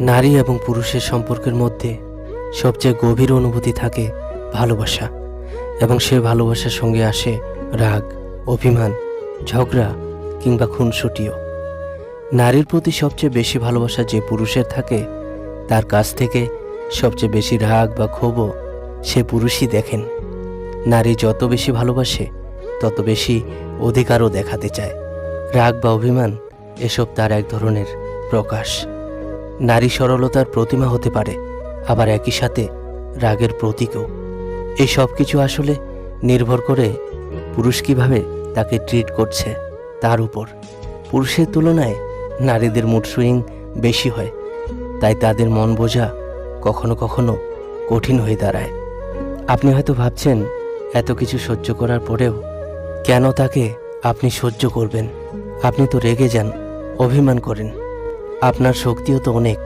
নারী এবং পুরুষের সম্পর্কের মধ্যে সবচেয়ে গভীর অনুভূতি থাকে ভালোবাসা, এবং সে ভালোবাসার সঙ্গে আসে রাগ, অভিমান, ঝগড়া, কিংবা খুনসুটিও। নারীর প্রতি সবচেয়ে বেশি ভালোবাসা যে পুরুষের থাকে, তার কাছ থেকে সবচেয়ে বেশি রাগ বা ক্ষোভও সে পুরুষই দেখেন। নারী যত বেশি ভালোবাসে, তত বেশি অধিকারও দেখাতে চায়। রাগ বা অভিমান, এসব তার এক ধরনের প্রকাশ। নারী সরলতার প্রতিমা হতে পারে, আবার একই সাথে রাগের প্রতীকও। এই সব কিছু আসলে নির্ভর করে পুরুষ কীভাবে তাকে ট্রিট করছে, তার উপর। পুরুষের তুলনায় নারীদের মুড সুইং বেশি হয়, তাই তাদের মন বোঝা কখনো কখনো কঠিন হয়ে দাঁড়ায়। আপনি হয়তো ভাবছেন, এত কিছু সহ্য করার পরেও কেন তাকে আপনি সহ্য করবেন? আপনি তো রেগে যান, অভিমান করেন। আপনার শক্তিও তো অনেক,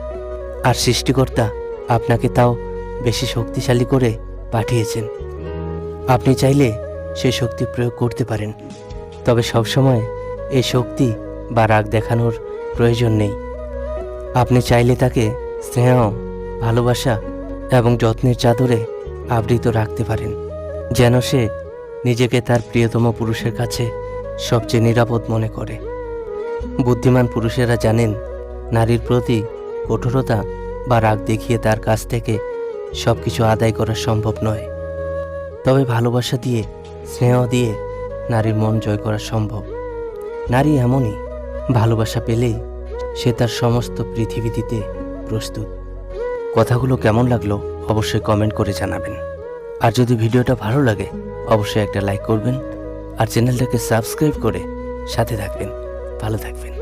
আর সৃষ্টিকর্তা আপনাকে তাও বেশি শক্তিশালী করে পাঠিয়েছেন। আপনি চাইলে সেই শক্তি প্রয়োগ করতে পারেন, তবে সবসময় এই শক্তি বা রাগ দেখানোর প্রয়োজন নেই। আপনি চাইলে তাকে স্নেহ, ভালোবাসা এবং যত্নের চাদরে আবৃত রাখতে পারেন, যেন সে নিজেকে তার প্রিয়তম পুরুষের কাছে সবচেয়ে নিরাপদ মনে করে। বুদ্ধিমান পুরুষেরা জানেন নারীর প্রতি কঠোরতা বা রাগ দেখিয়ে তার কাছ থেকে সব কিছু আদায় করা সম্ভব নয়। তবে ভালোবাসা দিয়ে, স্নেহ দিয়ে নারীর মন জয় করা সম্ভব। নারী এমনই, ভালোবাসা পেলেই সে তার সমস্ত পৃথিবী দিতে প্রস্তুত। কথাগুলো কেমন লাগল অবশ্যই কমেন্ট করে জানাবেন। আর যদি ভিডিওটা ভালো লাগে, অবশ্যই একটা লাইক করবেন আর চ্যানেলটাকে সাবস্ক্রাইব করে সাথে থাকবেন। ভালো থাকবেন।